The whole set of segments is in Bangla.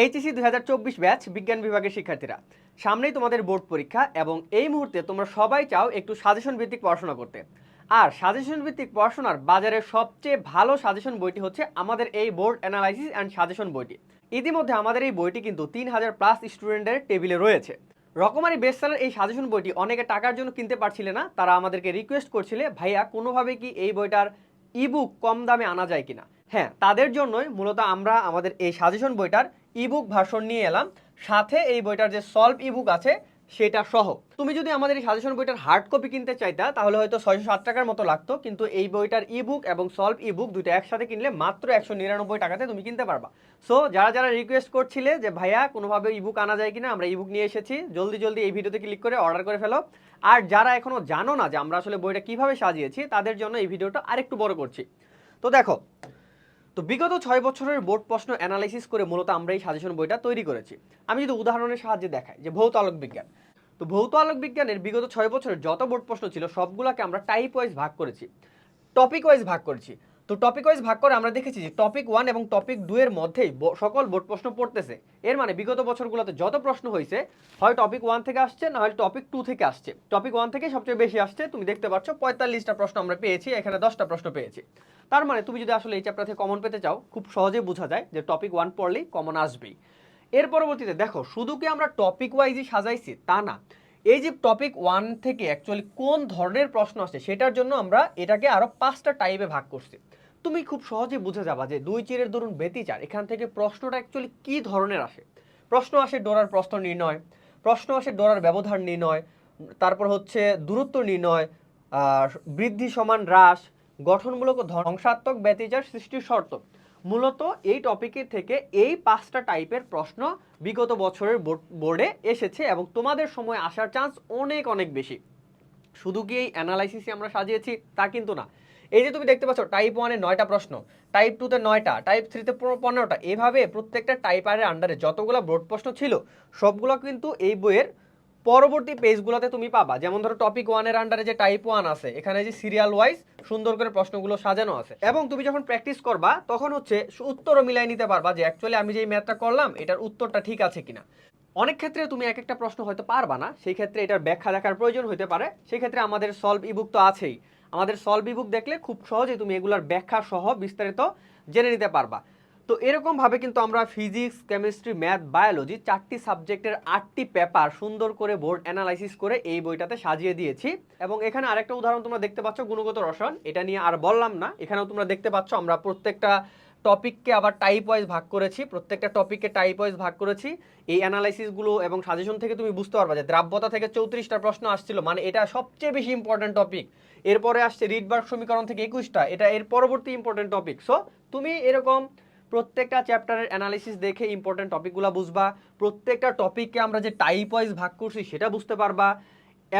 এইচএসি দুই হাজার চব্বিশ ব্যাচ বিজ্ঞান বিভাগের শিক্ষার্থীরা, সামনেই তোমাদের বোর্ড পরীক্ষা এবং এই মুহূর্তে তোমরা সবাই চাও একটু সাজেশন ভিত্তিক পড়াশোনা করতে। আর সাজেশন ভিত্তিক পড়াশোনার বাজারে সবচেয়ে ভালো সাজেশন বইটি হচ্ছে আমাদের এই বোর্ড অ্যানালাইসিস অ্যান্ড সাজেশন বইটি। ইতিমধ্যে আমাদের এই বইটি কিন্তু তিন হাজার প্লাস স্টুডেন্টের টেবিলে রয়েছে। রকমারি বেস্টসেলার এই সাজেশন বইটি অনেকে টাকার জন্য কিনতে পারছিলে না, তারা আমাদেরকে রিকোয়েস্ট করছিলে, ভাইয়া, কোনোভাবে কি এই বইটার ইবুক কম দামে আনা যায় কিনা? হ্যাঁ তাদের জন্যই মূলত আমরা আমাদের এই সাজেশন বইটার ইবুক ভার্সন নিয়ে এলাম। সাথে এই বইটার যে সলভ ইবুক আছে, সেটা সহ। তুমি যদি আমাদের এই সাজেশন বইটার হার্ড কপি কিনতে চাইতা, তাহলে হয়তো ছয়শো সাত টাকার মতো লাগতো, কিন্তু এই বইটার ইবুক এবং সলভ ইবুক দুটো একসাথে কিনলে মাত্র একশো নিরানব্বই টাকাতে তুমি কিনতে পারবা। সো যারা যারা রিকোয়েস্ট করছিলে যে, ভাইয়া, কোনোভাবে ইবুক আনা যায় কিনা? আমরা ইবুক নিয়ে এসেছি। জলদি জলদি এই ভিডিওতে ক্লিক করে অর্ডার করে ফেলো। আর যারা এখনও জানো না যে, আমরা আসলে বইটা কীভাবে সাজিয়েছি, তাদের জন্য এই ভিডিওটা আরেকটু বড় করছি। তো দেখো তো বিগত ছয় বছরের বোর্ড প্রশ্ন অ্যানালাইসিস করে মূলত আমরা এই সাজেশন বইটা তৈরি করেছি। আমি যদি উদাহরণের সাহায্যে দেখাই যে ভৌত আলোক বিজ্ঞান। তো ভৌত আলোক বিজ্ঞানের বিগত ছয় বছরের যত বোর্ড প্রশ্ন ছিল সবগুলোকে আমরা টাইপ ওয়াইজ ভাগ করেছি। টপিক ওয়াইজ ভাগ করেছি। তো টপিক ওয়াইজ ভাগ করে আমরা দেখেছি যে টপিক ওয়ান এবং টপিক দুই এর মধ্যেই সকল বোর্ড প্রশ্ন পড়তেছে। এর মানে বিগত বছরগুলোতে যত প্রশ্ন হয়েছে, হয় টপিক ওয়ান থেকে আসছে, না হয় টপিক টু থেকে আসছে। টপিক ওয়ান থেকে সবচেয়ে বেশি আসছে, তুমি দেখতে পাচ্ছ পঁয়তাল্লিশটা প্রশ্ন আমরা পেয়েছি, এখানে দশটা প্রশ্ন পেয়েছি। তার মানে তুমি যদি আসলে এই চ্যাপ্টার থেকে কমন পেতে চাও, খুব সহজে বোঝা যায় যে টপিক ওয়ান পড়লেই কমন আসবেই। এর পরবর্তীতে দেখো, শুধু কি আমরা টপিক ওয়াইজই সাজাইছি? তা না। এই যে টপিক ওয়ান থেকে অ্যাকচুয়ালি কোন ধরনের প্রশ্ন আসছে, সেটার জন্য আমরা এটাকে আরও পাঁচটা টাইপে ভাগ করছি। তুমি খুব সহজে বুঝে যাবা যে দুই চিরের দরুন ব্যতিচার, এখান থেকে প্রশ্নটা অ্যাকচুয়ালি কি ধরনের আসে? প্রশ্ন আসে ডোরার প্রশ্ন নির্ণয়, প্রশ্ন আসে ডোরার ব্যবধান নির্ণয়, তারপর হচ্ছে দূরত্ব নির্ণয় বৃদ্ধি সমান হ্রাস, গঠনমূলক ধ্বংসাত্মক ব্যতিচার সৃষ্টির শর্ত। মূলত এই টপিকের থেকে এই পাঁচটা টাইপের প্রশ্ন বিগত বছরের বোর্ড- বোর্ডে এসেছে এবং তোমাদের সময় আসার চান্স অনেক অনেক বেশি। শুধু কি এই অ্যানালাইসিসে আমরা সাজিয়েছি তা কিন্তু না। এই যে তুমি দেখতে পাচ্ছ টাইপ ওয়ানে নয়টা প্রশ্ন টাইপ টুতে নয়টা টাইপ থ্রিতে পনেরোটা, এভাবে প্রত্যেকটা টাইপারের আন্ডারে যতগুলো বোর্ড প্রশ্ন ছিল, সবগুলো কিন্তু এই বইয়ের পরবর্তী পেজগুলোতে তুমি পাবা। যেমন ধরো টপিক ওয়ানের আন্ডারে যে টাইপ ওয়ান আছে, এখানে যে সিরিয়াল ওয়াইজ সুন্দর করে প্রশ্নগুলো সাজানো আছে। এবং তুমি যখন প্র্যাকটিস করবা, তখন হচ্ছে উত্তরও মিলাই নিতে পারবা যে অ্যাকচুয়ালি আমি যে ম্যাথটা করলাম, এটার উত্তরটা ঠিক আছে কিনা। অনেক ক্ষেত্রে তুমি এক একটা প্রশ্ন হয়তো পারবা না, সেই ক্ষেত্রে এটার ব্যাখ্যা দেখার প্রয়োজন হতে পারে, সেই ক্ষেত্রে আমাদের সলভ ইবুক তো আছেই। আমাদের সলভি বুক দেখলে খুব সহজেই তুমি এগুলার ব্যাখ্যা সহ বিস্তারিত জেনে নিতে পারবা। তো এরকমভাবে কিন্তু আমরা ফিজিক্স কেমিস্ট্রি ম্যাথ বায়োলজি চারটি সাবজেক্টের আটটি পেপার সুন্দর করে বোর্ড অ্যানালাইসিস করে এই বইটাতে সাজিয়ে দিয়েছি। এবং এখানে আরেকটা উদাহরণ তোমরা দেখতে পাচ্ছ, গুণগত রসায়ন। এটা নিয়ে আর বললাম না। এখানেও তোমরা দেখতে পাচ্ছ, আমরা প্রত্যেকটা টপিককে আবার টাইপ ওয়াইজ ভাগ করেছি, প্রত্যেকটা টপিককে টাইপ ওয়াইজ ভাগ করেছি। এই অ্যানালাইসিসগুলো এবং সাজেশন থেকে তুমি বুঝতে পারবা যে দ্রাব্যতা থেকে চৌত্রিশটা প্রশ্ন আসছিল মানে এটা সবচেয়ে বেশি ইম্পর্টেন্ট টপিক এরপরে আসছে রিডবার্গ সমীকরণ থেকে একুশটা, এটা এর পরবর্তী ইম্পর্টেন্ট টপিক সো তুমি এরকম প্রত্যেকটা চ্যাপ্টারের অ্যানালিসিস দেখে ইম্পর্টেন্ট টপিকগুলো বুঝবা। প্রত্যেকটা টপিককে আমরা যে টাইপ ওয়াইজ ভাগ করছি, সেটা বুঝতে পারবা।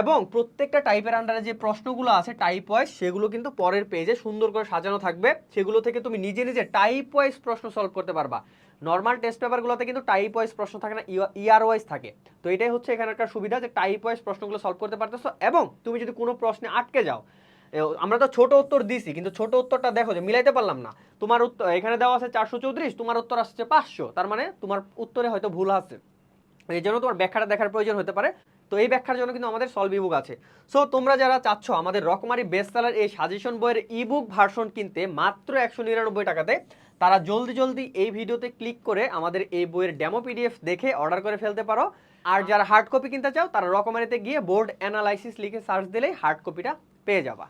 এবং প্রত্যেকটা টাইপের আন্ডারে যে প্রশ্নগুলো আছে টাইপ ওয়াইজ সেগুলো কিন্তু পরের পেজে সুন্দর করে সাজানো থাকবে। সেগুলো থেকে তুমি নিজে নিজে টাইপ ওয়াইজ প্রশ্ন সলভ করতে পারবা। নর্মাল টেস্ট পেপারগুলোতে কিন্তু টাইপ ওয়াইজ প্রশ্ন থাকে না ইয়ার ওয়াইজ থাকে। তো এটাই হচ্ছে এখানকার সুবিধা যে টাইপ ওয়াইজ প্রশ্নগুলো সলভ করতে পারতেছো এবং তুমি যদি কোনো প্রশ্নে আটকে যাও আমরা তো ছোট উত্তর দিছি, কিন্তু ছোট উত্তরটা দেখো যে মিলাইতে পারলাম না। তোমার উত্তর এখানে দেওয়া আছে চারশো চৌত্রিশ, তোমার উত্তর আসছে পাঁচশো, তার মানে তোমার উত্তরে হয়তো ভুল আছে। এই জন্য তোমার ব্যাখ্যাটা দেখার প্রয়োজন হতে পারে। তো এই ব্যাখ্যার জন্য কিন্তু আমাদের সলভ ইবুক আছে। সো তোমরা যারা চাচ্ছ আমাদের রকমারি বেস্ট সেলার এই সাজেশন বইয়ের ইবুক ভার্সন কিনতে মাত্র একশো নিরানব্বই টাকাতে, তারা জলদি জলদি এই ভিডিওতে ক্লিক করে আমাদের এই বইয়ের ডেমো পিডিএফ দেখে অর্ডার করে ফেলতে পারো। আর যারা হার্ড কপি কিনতে চাও, তারা রকমারিতে গিয়ে বোর্ড অ্যানালাইসিস লিখে সার্চ দিলেই হার্ড কপিটা পেয়ে যাবা।